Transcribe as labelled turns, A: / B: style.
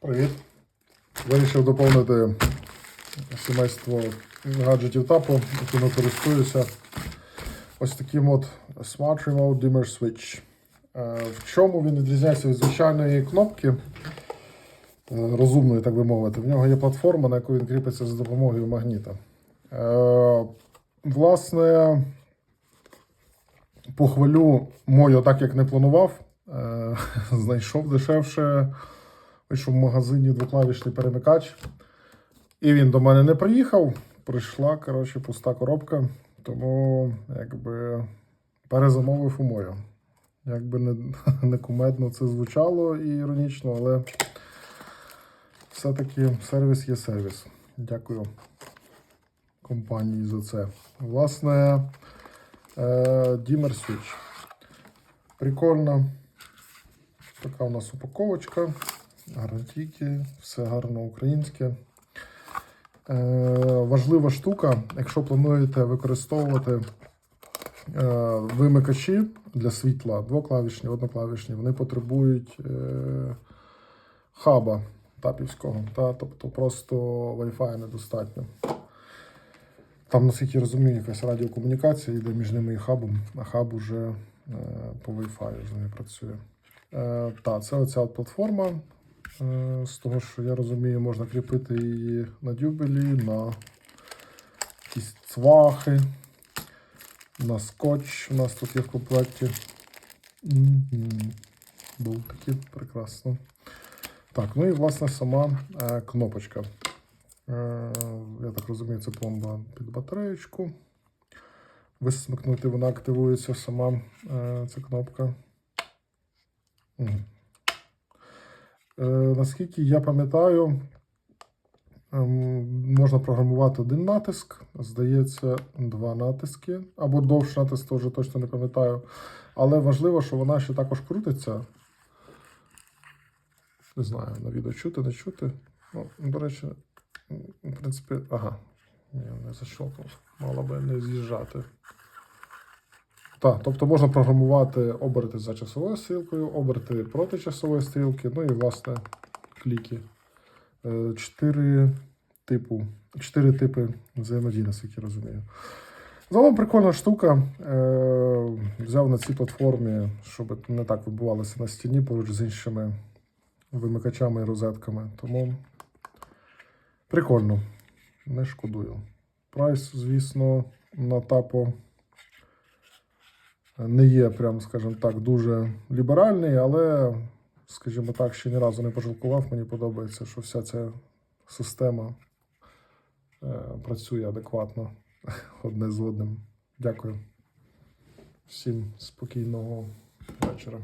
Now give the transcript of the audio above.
A: Привіт. Вирішив доповнити сімейство гаджетів тапу, якими користуюся. Ось таким от Smart Remote Dimmer Switch. Е, В чому він відрізняється від звичайної кнопки? е, Розумної, так би мовити. В нього є платформа, на яку він кріпиться за допомогою магніта. Е, Власне, похвалю мою, так як не планував. Знайшов дешевше. Вийшов в магазині двоклавішний перемикач. І він до мене не приїхав. Прийшла, коротше, пуста коробка. Тому якби перезамовив у мою. Якби не, не кумедно це звучало і іронічно, але все-таки сервіс є сервіс. Дякую компанії за це. Власне, е, Dimmer Switch. Прикольно. Така у нас упаковочка. Гарантійки, все гарно українське. Е, важлива штука, якщо плануєте використовувати е, вимикачі для світла, двоклавішні, одноклавішні, вони потребують е, хаба тапівського. Та, тобто просто Wi-Fi недостатньо. Там, наскільки я розумію, якась радіокомунікація йде між ними і хабом, а хаб уже по Wi-Fi з ними працює. Та, це оця платформа. Е, З того, що я розумію, можна кріпити її на дюбелі, на якісь цвахи, на скотч. У нас тут є в комплекті. Мгм. Болтики, прекрасно. Так, ну і власне сама е, кнопочка. Е, я так розумію, це пломба під батареєчку. Висмикнути вона активується сама ця кнопка. Е, наскільки я пам'ятаю, ем, можна програмувати один натиск, здається, два натиски, або довший натиск, то вже точно не пам'ятаю. Але важливо, що вона ще також крутиться. Не знаю, на відео чути, не чути. Ну, до речі, в принципі, ага, я не защелкнув, мала би не з'їжджати. Так, тобто можна програмувати оберти за часовою стрілкою, оберти проти часової стрілки, ну і власне кліки. Е, Чотири типу, чотири типи взаємодії, наскільки я розумію. Загалом прикольна штука. Е, Взяв на цій платформі, щоб не так відбувалося на стіні поруч з іншими вимикачами і розетками. Тому прикольно. Не шкодую. Прайс, звісно, на тапо не є, прям, скажімо так, дуже ліберальний, але, скажімо так, ще ні разу не пожалкував. Мені подобається, що вся ця система е, працює адекватно одне з одним. Дякую. Всім спокійного вечора.